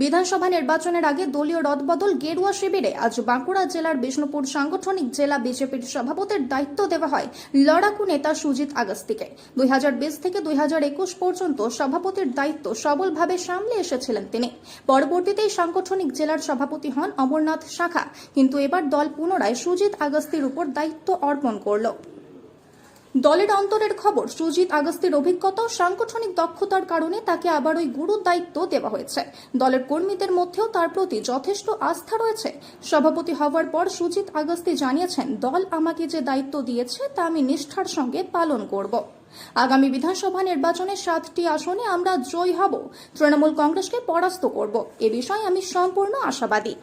বিধানসভা নির্বাচনের আগে দলীয় রদবদল গেরুয়া শিবিরে আজ বাঁকুড়া জেলার বিষ্ণুপুর সাংগঠনিক জেলা বিজেপির সভাপতির দায়িত্ব দেওয়া হয় লড়াকু নেতা সুজিত আগস্তিকে। দুই হাজার বিশ থেকে দুই হাজার একুশ পর্যন্ত সভাপতির দায়িত্ব সবলভাবে সামলে এসেছিলেন তিনি। পরবর্তীতেই সাংগঠনিক জেলার সভাপতি হন অমরনাথ শাখা। কিন্তু এবার দল পুনরায় সুজিত আগস্তির উপর দায়িত্ব অর্পণ করল। দলের অন্তরের খবর, সুজিত আগস্তির অভিজ্ঞতা ও সাংগঠনিক দক্ষতার কারণে তাকে আবার ওই গুরুর দায়িত্ব দেওয়া হয়েছে। দলের কর্মীদের মধ্যেও তার প্রতি যথেষ্ট আস্থা রয়েছে। সভাপতি হওয়ার পর সুজিত আগস্তি জানিয়েছেন, দল আমাকে যে দায়িত্ব দিয়েছে তা আমি নিষ্ঠার সঙ্গে পালন করব। আগামী বিধানসভা নির্বাচনে সাতটি আসনে আমরা জয়ী হব। তৃণমূল কংগ্রেসকে পরাস্ত করব। এ বিষয়ে আমি সম্পূর্ণ আশাবাদী।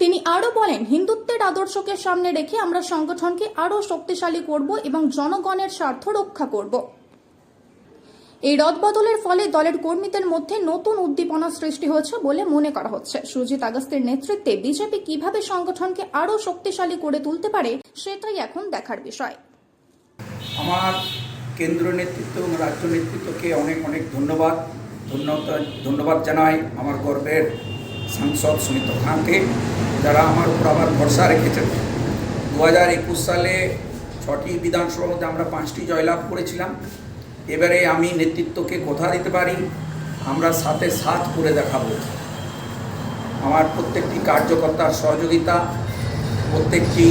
তিনি আরও বলেন, হিন্দুত্বের আদর্শকে সামনে রেখে আমরা সংগঠনকে আরও শক্তিশালী করব এবং জনগণের স্বার্থ রক্ষা করব। এই রদবদলের ফলে দলের কর্মীদের মধ্যে নতুন উদ্দীপনা সৃষ্টি হয়েছে বলে মনে করা হচ্ছে। সুজিত আগস্তের নেতৃত্বে বিজেপি কীভাবে সংগঠনকে আরও শক্তিশালী করে তুলতে পারে, সেটাই এখন দেখার বিষয়। আমার কেন্দ্র নেতৃত্ব এবং রাজ্য নেতৃত্বকে অনেক অনেক ধন্যবাদ। ধন্যবাদ ধন্যবাদ জানাই। আমার গর্বের সাংসদ সুমিত খানকে যারা আমার উপর আবার ভরসা রেখেছেন। দু হাজার একুশ সালে ছটি বিধানসভার মধ্যে আমরা পাঁচটি জয়লাভ করেছিলাম। এবারে আমি নেতৃত্বকে কথা দিতে পারি, আমরা সাথে সাথ করে দেখাবো। আমার প্রত্যেকটি কার্যকর্তার সহযোগিতা, প্রত্যেকটি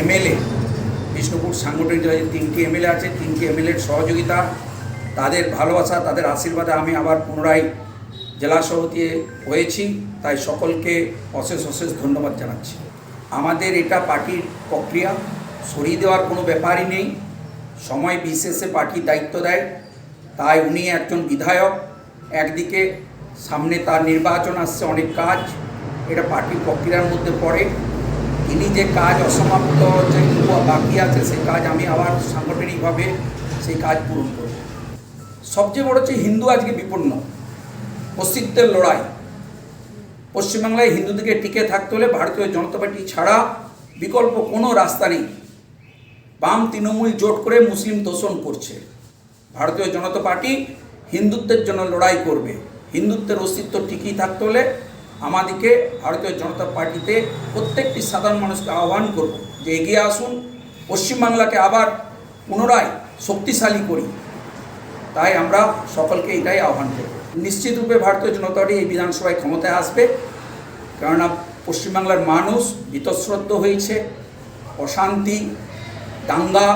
এমএলএ, বিষ্ণুপুর সাংগঠনিক জেলায় তিনটি এমএলএ আছে, তিনটি এমএলএর সহযোগিতা, তাদের ভালোবাসা, তাদের আশীর্বাদে আমি আবার পুনরায় জেলা সভাপতি হয়েছি, তাই সকলকে অশেষ অশেষ ধন্যবাদ জানাচ্ছি। আমাদের এটা পার্টির প্রক্রিয়া, সরিয়ে দেওয়ার কোনো ব্যাপারই নেই। সময় বিশেষে পার্টি দায়িত্ব দেয়, তাই উনি একজন বিধায়ক। একদিকে সামনে তার নির্বাচন আসছে, অনেক কাজ, এটা পার্টির প্রক্রিয়ার মধ্যে পড়ে। তিনি যে কাজ অসমাপ্ত যে বাকি আছে, সেই কাজ আমি আবার সাংগঠনিকভাবে সেই কাজ পূরণ করব। সবচেয়ে বড় হচ্ছে হিন্দু আজকে বিপন্ন। অস্তিত্বের লড়াই। পশ্চিমবাংলায় হিন্দুদেরকে টিকে থাকতে হলে ভারতীয় জনতা পার্টি ছাড়া বিকল্প কোনো রাস্তা নেই। বাম তৃণমূল জোট করে মুসলিম তোষণ করছে। ভারতীয় জনতা পার্টি হিন্দুত্বের জন্য লড়াই করবে। হিন্দুত্বের অস্তিত্ব টিকিয়ে থাকতে হলে আমাদেরকে ভারতীয় জনতা পার্টিতে প্রত্যেকটি সাধারণ মানুষকে আহ্বান করব যে এগিয়ে আসুন। পশ্চিমবাংলাকে আবার পুনরায় শক্তিশালী করি। তাই আমরা সকলকে এটাই আহ্বান করব। নিশ্চিতরূপে ভারতীয় জনতা পার্টি এই বিধানসভায় ক্ষমতায় আসবে। কেননা পশ্চিমবাংলার মানুষ বীতশ্রদ্ধ হয়েছে। অশান্তি, দাঙ্গা,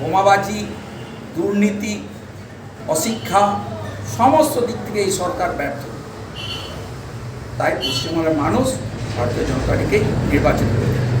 বোমাবাজি, দুর্নীতি, অশিক্ষা, সমস্ত দিক থেকে এই সরকার ব্যর্থ। তাই পশ্চিমবঙ্গের মানুষ ভারতীয় জনতা পার্টিকেই নির্বাচিত করেছে